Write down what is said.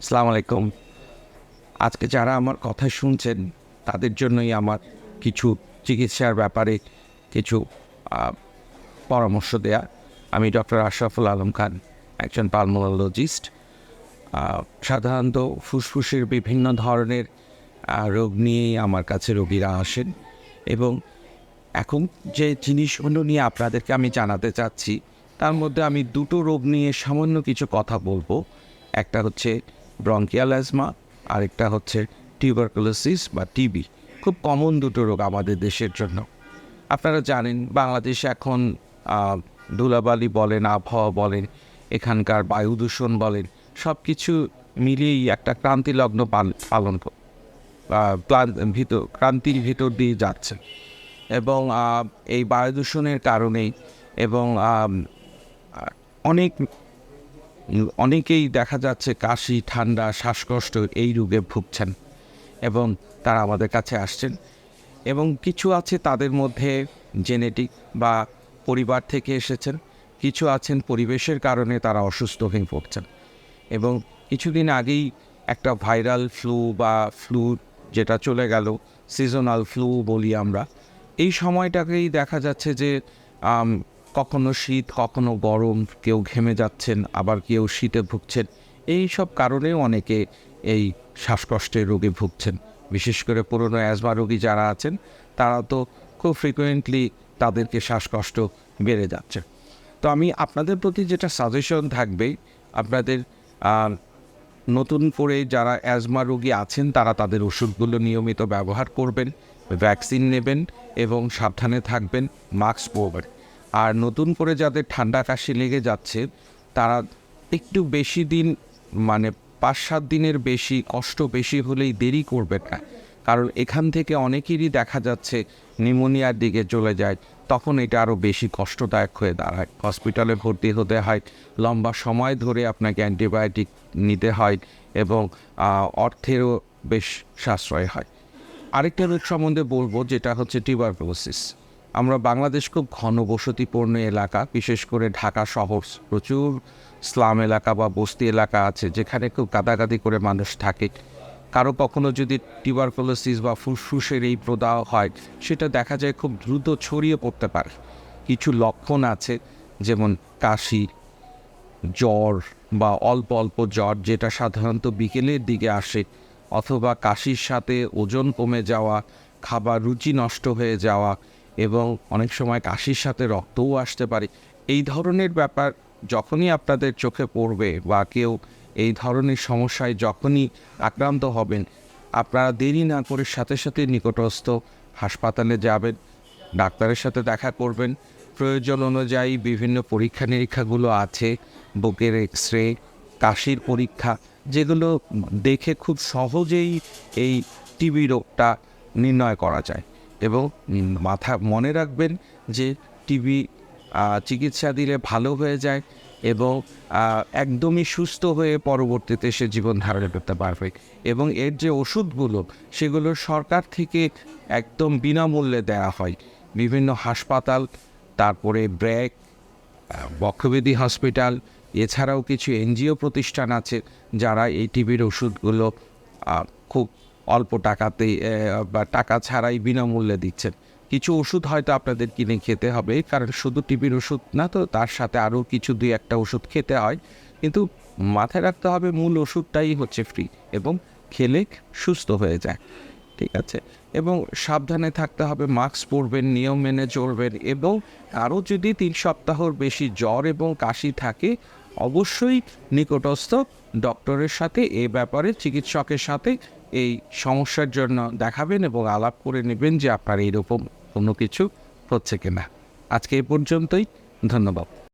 আসসালামু আলাইকুম। আজকে যারা আমার কথা শুনছেন, তাদের জন্যই আমার কিছু চিকিৎসার ব্যাপারে কিছু পরামর্শ দেয়া। আমি ডক্টর আশরাফুল আলম খান, একজন পালমোলজিস্ট। সাধারণত ফুসফুসের বিভিন্ন ধরনের রোগ নিয়েই আমার কাছে রোগীরা আসেন এবং এখন যে জিনিসগুলো নিয়ে আপনাদেরকে আমি জানাতে চাচ্ছি, তার মধ্যে আমি দুটো রোগ নিয়ে সামান্য কিছু কথা বলব। একটা হচ্ছে ব্রঙ্কিয়াল অ্যাজমা আরেকটা হচ্ছে টিউবারকুলোসিস বা টিবি খুব কমন দুটো রোগ আমাদের দেশের জন্য। আপনারা জানেন, বাংলাদেশে এখন ধুলাবালি বলেন, আবহাওয়া বলেন, এখানকার বায়ু দূষণ বলেন সব কিছু মিলিয়েই একটা ক্রান্তিলগ্ন পাল- পালন ভিতর ক্রান্তির ভিতর দিয়ে যাচ্ছে। এবং এই বায়ু দূষণের কারণেই এবং অনেক অনেকেই দেখা যাচ্ছে কাশি, ঠান্ডা, শ্বাসকষ্ট এই রোগে ভুগছেন এবং তারা আমাদের কাছে আসছেন এবং কিছু আছে তাদের মধ্যে জেনেটিক বা পরিবার থেকে এসেছেন, কিছু আছেন পরিবেশের কারণে তারা অসুস্থ হয়ে পড়ছেন এবং কিছুদিন আগেই একটা ভাইরাল ফ্লু বা ফ্লু যেটা চলে গেল, সিজনাল ফ্লু বলি আমরা, এই সময়টাকেই দেখা যাচ্ছে যে কখনো শীত, কখনো গরম, কেউ ঘেমে যাচ্ছেন, আবার কেউ শীতে ভুগছেন। এই সব কারণেও অনেকে এই শ্বাসকষ্টের রোগে ভুগছেন। বিশেষ করে পুরনো অ্যাজমা রোগী যারা আছেন, তারা তো খুব ফ্রিকুয়েন্টলি তাদেরকে শ্বাসকষ্ট বেড়ে যাচ্ছে। তো আমি আপনাদের প্রতি যেটা সাজেশন থাকবে, আপনাদের নতুন করে যারা অ্যাজমা রোগী আছেন, তারা তাদের ওষুধগুলো নিয়মিত ব্যবহার করবেন, ভ্যাকসিন নেবেন এবং সাবধানে থাকবেন, মাস্ক পরবেন। আর নতুন করে যাদের ঠান্ডা কাশি লেগে যাচ্ছে, তারা একটু বেশি দিন মানে পাঁচ সাত দিনের বেশি, কষ্ট বেশি হলেই দেরি করবেন না। কারণ এখান থেকে অনেকেরই দেখা যাচ্ছে নিউমোনিয়ার দিকে চলে যায়, তখন এটা আরও বেশি কষ্টদায়ক হয়ে দাঁড়ায়। হসপিটালে ভর্তি হতে হয়, লম্বা সময় ধরে আপনাকে অ্যান্টিবায়োটিক নিতে হয় এবং অর্থেরও বেশ সাশ্রয় হয়। আরেকটা রোগ সম্বন্ধে বলব, যেটা হচ্ছে টিউবারকুলোসিস আমরা বাংলাদেশ খুব ঘনবসতিপূর্ণ এলাকা, বিশেষ করে ঢাকা শহর প্রচুর স্লাম এলাকা বা বস্তি এলাকা আছে যেখানে খুব গাদাগাদি করে মানুষ থাকে। কারও কখনো যদি টিউবারকুলোসিস বা ফুসফুসের এই প্রদাহ হয়, সেটা দেখা যায় খুব দ্রুত ছড়িয়ে পড়তে পারে। কিছু লক্ষণ আছে, যেমন কাশি, জ্বর বা অল্প অল্প জ্বর, যেটা সাধারণত বিকেলের দিকে আসে, অথবা কাশির সাথে ওজন কমে যাওয়া, খাবার রুচি নষ্ট হয়ে যাওয়া এবং অনেক সময় কাশির সাথে রক্তও আসতে পারে। এই ধরনের ব্যাপার যখনই আপনাদের চোখে পড়বে বা কেউ এই ধরনের সমস্যায় যখনই আক্রান্ত হবেন, আপনারা দেরি না করে সাথে সাথে নিকটস্থ হাসপাতালে যাবেন, ডাক্তারের সাথে দেখা করবেন। প্রয়োজন অনুযায়ী বিভিন্ন পরীক্ষা নিরীক্ষাগুলো আছে, বুকের এক্স রে কাশির পরীক্ষা, যেগুলো দেখে খুব সহজেই এই টিবি রোগটা নির্ণয় করা যায়। এবং মাথা, মনে রাখবেন যে টিবি চিকিৎসা দিলে ভালো হয়ে যায় এবং একদমই সুস্থ হয়ে পরবর্তীতে সে জীবন ধারণ করতে পারবে এবং এর যে ওষুধগুলো, সেগুলো সরকার থেকে একদম বিনামূল্যে দেওয়া হয়। বিভিন্ন হাসপাতাল, তারপরে ব্র্যাক বক্ষবেদী হসপিটাল, এছাড়াও কিছু এনজিও প্রতিষ্ঠান আছে যারা এই টিভির ওষুধগুলো খুব অল্প টাকাতে বা টাকা ছাড়াই বিনামূল্যে দিচ্ছেন। কিছু ওষুধ হয়তো আপনাদের কিনে খেতে হবে, কারণ শুধু টিবির ওষুধ না তো, তার সাথে আরও কিছু দুই একটা ওষুধ খেতে হয়। কিন্তু মাথায় রাখতে হবে মূল ওষুধটাই হচ্ছে ফ্রি এবং খেলে সুস্থ হয়ে যায়, ঠিক আছে? এবং সাবধানে থাকতে হবে মাস্ক পরবেন, নিয়ম মেনে চলবেন এবং আরও যদি তিন সপ্তাহর বেশি জ্বর এবং কাশি থাকে অবশ্যই নিকটস্থ ডক্টরের সাথে এ ব্যাপারে চিকিৎসকের সাথে এই সমস্যার জন্য দেখাবেন এবং আলাপ করে নেবেন যে আপনার এইরকম কোনো কিছু হচ্ছে কিনা। আজকে এ পর্যন্তই, ধন্যবাদ।